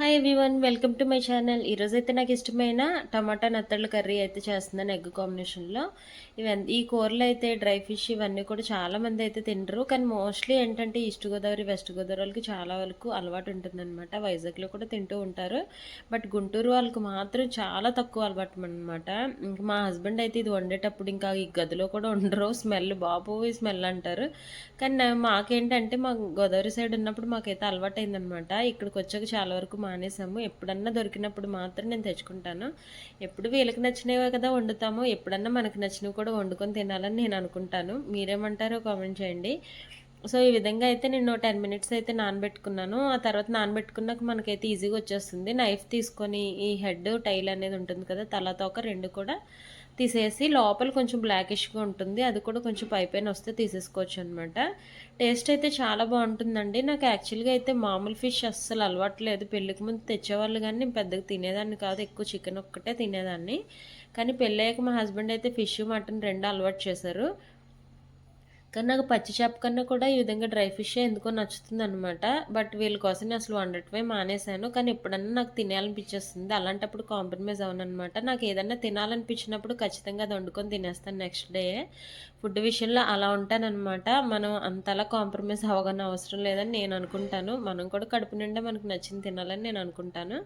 Hi everyone welcome to my channel ఈరోజు అయితే నాకు ఇష్టమైన టమాటా నత్తళ్ళ కర్రీ అయితే చేస్తున్నాను ఎగ్ కాంబినేషన్లో ఇవన్నీ ఈ కూరలు అయితే డ్రై ఫిష్ ఇవన్నీ కూడా చాలా మంది అయితే తింటారు కానీ మోస్ట్లీ ఏంటంటే ఈస్ట్ గోదావరి వెస్ట్ గోదావరి వాళ్ళకి చాలా వరకు అలవాటు ఉంటుందన్నమాట. వైజాగ్లో కూడా తింటూ ఉంటారు. బట్ గుంటూరు వాళ్ళకి మాత్రం చాలా తక్కువ అలవాటు అనమాట ఇంకా మా హస్బెండ్ అయితే ఇది వండేటప్పుడు ఇంకా ఈ గదిలో కూడా ఉండరు. స్మెల్ బాబు స్మెల్ అంటారు. కానీ మాకేంటంటే మా గోదావరి సైడ్ ఉన్నప్పుడు మాకైతే అలవాటు అయిందనమాట ఇక్కడికి వచ్చాక చాలా వరకు మానేసాము. ఎప్పుడన్నా దొరికినప్పుడు మాత్రం నేను తెచ్చుకుంటాను. ఎప్పుడు వీళ్ళకి నచ్చినవే కదా వండుతాము. ఎప్పుడన్నా మనకు నచ్చినవి కూడా వండుకొని తినాలని నేను అనుకుంటాను. మీరేమంటారో కామెంట్ చేయండి. సో ఈ విధంగా అయితే నేను టెన్ మినిట్స్ అయితే నానబెట్టుకున్నాను. ఆ తర్వాత నానబెట్టుకున్నాక మనకైతే ఈజీగా వచ్చేస్తుంది. నైఫ్ తీసుకొని ఈ హెడ్ టైల్ అనేది ఉంటుంది కదా తల తోక రెండు కూడా తీసేసి లోపల కొంచెం బ్లాకిష్గా ఉంటుంది. అది కూడా కొంచెం పైపైన వస్తే తీసేసుకోవచ్చు అనమాట టేస్ట్ అయితే చాలా బాగుంటుందండి. నాకు యాక్చువల్గా అయితే మామూలు ఫిష్ అస్సలు అలవాటు లేదు. పెళ్ళికి ముందు తెచ్చేవాళ్ళు కానీ నేను పెద్దగా తినేదాన్ని కాదు. ఎక్కువ చికెన్ ఒక్కటే తినేదాన్ని. కానీ పెళ్ళయ్యాక మా హస్బెండ్ అయితే ఫిష్ మటన్ రెండు అలవాటు చేశారు. కానీ నాకు పచ్చి చేప కన్నా కూడా ఈ విధంగా డ్రై ఫిష్ ఎందుకో నచ్చుతుంది అనమాట బట్ వీళ్ళ కోసం నేను అసలు వండటమే మానేశాను. కానీ ఎప్పుడన్నా నాకు తినాలనిపించేస్తుంది అలాంటప్పుడు కాంప్రమైజ్ అనమాట నాకు ఏదన్నా తినాలనిపించినప్పుడు ఖచ్చితంగా అది వండుకొని తినేస్తాను నెక్స్ట్ డే. ఫుడ్ విషయంలో అలా ఉంటానన్నమాట. మనం అంతలా కాంప్రమైజ్ అవ్వగానే అవసరం లేదని నేను అనుకుంటాను. మనం కూడా కడుపు నిండా మనకు నచ్చింది తినాలని నేను అనుకుంటాను.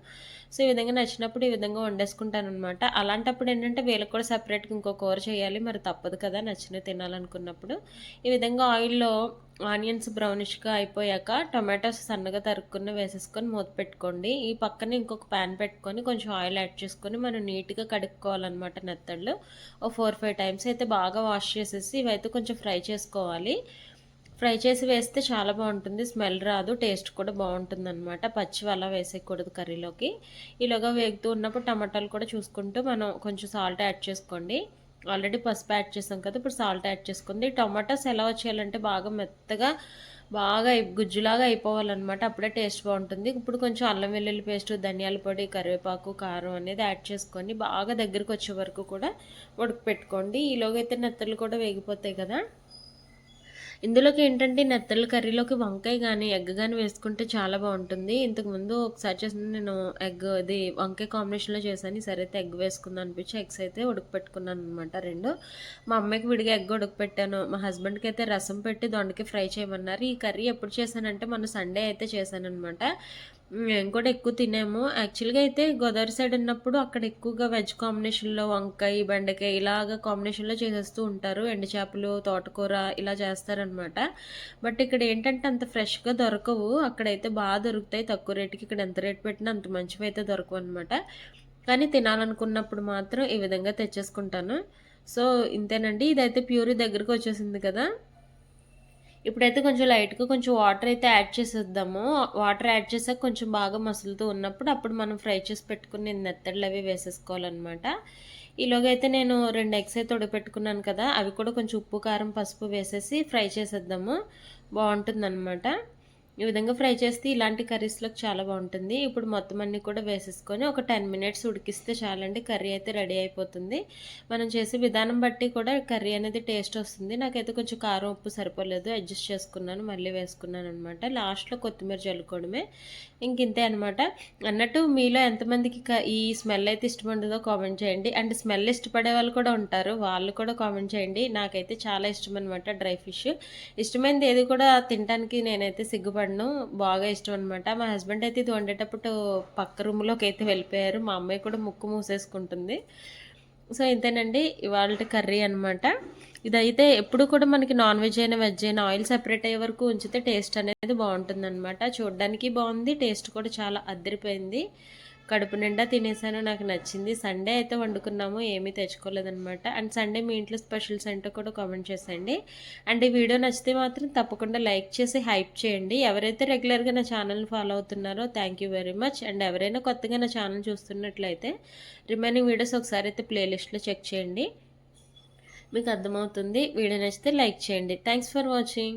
సో ఈ విధంగా నచ్చినప్పుడు ఈ విధంగా వండేసుకుంటాను అనమాట అలాంటప్పుడు ఏంటంటే వీళ్ళకి కూడా సపరేట్గా ఇంకో కూర చేయాలి. మరి తప్పదు కదా నచ్చినవి తినాలనుకున్నప్పుడు. ఈ విధంగా ఆయిల్లో ఆనియన్స్ బ్రౌనిష్గా అయిపోయాక టొమాటోస్ సన్నగా తరుక్కుని వేసేసుకొని మూత పెట్టుకోండి. ఈ పక్కన ఇంకొక ప్యాన్ పెట్టుకొని కొంచెం ఆయిల్ యాడ్ చేసుకొని మనం నీట్గా కడుక్కోవాలన్నమాట నెత్తళ్ళు ఓ ఫోర్ ఫైవ్ టైమ్స్ అయితే బాగా వాష్ చేసేసి ఇవైతే కొంచెం ఫ్రై చేసుకోవాలి. ఫ్రై చేసి వేస్తే చాలా బాగుంటుంది. స్మెల్ రాదు టేస్ట్ కూడా బాగుంటుంది అనమాట పచ్చి అలా వేసేయకూడదు కర్రీలోకి. ఇలాగా వేగుతూ ఉన్నప్పుడు టమాటాలు కూడా చూసుకుంటూ మనం కొంచెం సాల్ట్ యాడ్ చేసుకోండి. ఆల్రెడీ పసుపు యాడ్ చేసాం కదా ఇప్పుడు సాల్ట్ యాడ్ చేసుకుంది. టమాటాస్ ఎలా వచ్చేయాలంటే బాగా మెత్తగా బాగా గుజ్జులాగా అయిపోవాలన్నమాట. అప్పుడే టేస్ట్ బాగుంటుంది. ఇప్పుడు కొంచెం అల్లం వెల్లుల్లి పేస్ట్ ధనియాల పొడి కరివేపాకు కారం అనేది యాడ్ చేసుకొని బాగా దగ్గరికి వచ్చే వరకు కూడా ఉడకపెట్టుకోండి. ఈలోగా అయితే నెత్తలు కూడా వేగిపోతాయి కదా. ఇందులోకి ఏంటంటే నెత్తల కర్రీలోకి వంకాయ కానీ ఎగ్ కానీ వేసుకుంటే చాలా బాగుంటుంది. ఇంతకుముందు ఒకసారి చేసిన నేను ఎగ్ ఇది వంకాయ కాంబినేషన్లో చేశాను. ఈసారి అయితే ఎగ్ వేసుకుందాం అనిపించి ఎగ్స్ అయితే ఉడకపెట్టుకున్నాను అనమాట రెండు. మా అమ్మాయికి విడిగా ఎగ్ ఉడకపెట్టాను. మా హస్బెండ్కి అయితే రసం పెట్టి దొండకి ఫ్రై చేయమన్నారు. ఈ కర్రీ ఎప్పుడు చేశానంటే మొన్న సండే అయితే చేశాను అనమాట మేము కూడా ఎక్కువ తినాము. యాక్చువల్గా అయితే గోదావరి సైడ్ ఉన్నప్పుడు అక్కడ ఎక్కువగా వెజ్ కాంబినేషన్లో వంకాయ బెండకాయ ఇలాగ కాంబినేషన్లో చేసేస్తూ ఉంటారు. ఎండు చేపలు తోటకూర ఇలా చేస్తారనమాట బట్ ఇక్కడ ఏంటంటే అంత ఫ్రెష్గా దొరకవు. అక్కడైతే బాగా దొరుకుతాయి. తక్కువ రేటుకి ఇక్కడ ఎంత రేట్ పెట్టినా అంత మంచివి అయితే దొరకవు అనమాట కానీ తినాలనుకున్నప్పుడు మాత్రం ఈ విధంగా తెచ్చేసుకుంటాను. సో ఇంతేనండి. ఇదైతే ప్యూరీ దగ్గరకు వచ్చేసింది కదా. ఇప్పుడైతే కొంచెం లైట్గా కొంచెం వాటర్ అయితే యాడ్ చేసేద్దాము. వాటర్ యాడ్ చేసాక కొంచెం బాగా మసులుతూ ఉన్నప్పుడు అప్పుడు మనం ఫ్రై చేసి పెట్టుకుని నెత్తళ్ళు అవి వేసేసుకోవాలన్నమాట. ఈలోగైతే నేను రెండు ఎగ్స్ అయితే తొడిపెట్టుకున్నాను కదా అవి కూడా కొంచెం ఉప్పు కారం పసుపు వేసేసి ఫ్రై చేసేద్దాము. బాగుంటుందన్నమాట. ఈ విధంగా ఫ్రై చేస్తే ఇలాంటి కర్రీస్లోకి చాలా బాగుంటుంది. ఇప్పుడు మొత్తం అన్ని కూడా వేసేసుకొని ఒక టెన్ మినిట్స్ ఉడికిస్తే చాలండి. కర్రీ అయితే రెడీ అయిపోతుంది. మనం చేసే విధానం బట్టి కూడా కర్రీ అనేది టేస్ట్ వస్తుంది. నాకైతే కొంచెం కారం ఉప్పు సరిపోలేదు. అడ్జస్ట్ చేసుకున్నాను. మళ్ళీ వేసుకున్నాను అనమాట లాస్ట్లో కొత్తిమీర చల్లుకోవడమే. ఇంక ఇంతే అనమాట అన్నట్టు మీలో ఎంతమందికి క- ఈ స్మెల్ అయితే ఇష్టం ఉండదో కామెంట్ చేయండి. అండ్ స్మెల్ ఇష్టపడే వాళ్ళు కూడా ఉంటారు. వాళ్ళు కూడా కామెంట్ చేయండి. నాకైతే చాలా ఇష్టం అనమాట డ్రై ఫిష్. ఇష్టమైనది ఏది కూడా తినడానికి నేనైతే సిగ్గుపడను బాగా ఇష్టం అనమాట మా హస్బెండ్ అయితే ఇది వండేటప్పుడు పక్క రూమ్లోకి అయితే వెళ్ళిపోయారు. మా అమ్మాయి కూడా ముక్కు మూసేసుకుంటుంది. సో ఇంతేనండి. ఇవాళ కర్రీ అనమాట ఇదైతే ఎప్పుడు కూడా మనకి నాన్ వెజ్ అయినా వెజ్ అయినా ఆయిల్ సెపరేట్ అయ్యే వరకు ఉంచితే టేస్ట్ అనేది బాగుంటుంది అనమాట చూడడానికి బాగుంది టేస్ట్ కూడా చాలా అద్దరిపోయింది. కడుపు నిండా తినేసాను. నాకు నచ్చింది. సండే అయితే వండుకున్నాము. ఏమీ తెచ్చుకోలేదన్నమాట. అండ్ సండే మీ ఇంట్లో స్పెషల్స్ ఏంటో కూడా కామెంట్ చేసేయండి. అండ్ ఈ వీడియో నచ్చితే మాత్రం తప్పకుండా లైక్ చేసి హైప్ చేయండి. ఎవరైతే రెగ్యులర్గా నా ఛానల్ని ఫాలో అవుతున్నారో thank you very much. And ఎవరైనా కొత్తగా నా ఛానల్ చూస్తున్నట్లయితే రిమైనింగ్ వీడియోస్ ఒకసారి అయితే ప్లేలిస్ట్లో చెక్ చేయండి. మీకు అర్థమవుతుంది. వీడియో నచ్చితే లైక్ చేయండి. Thanks for watching.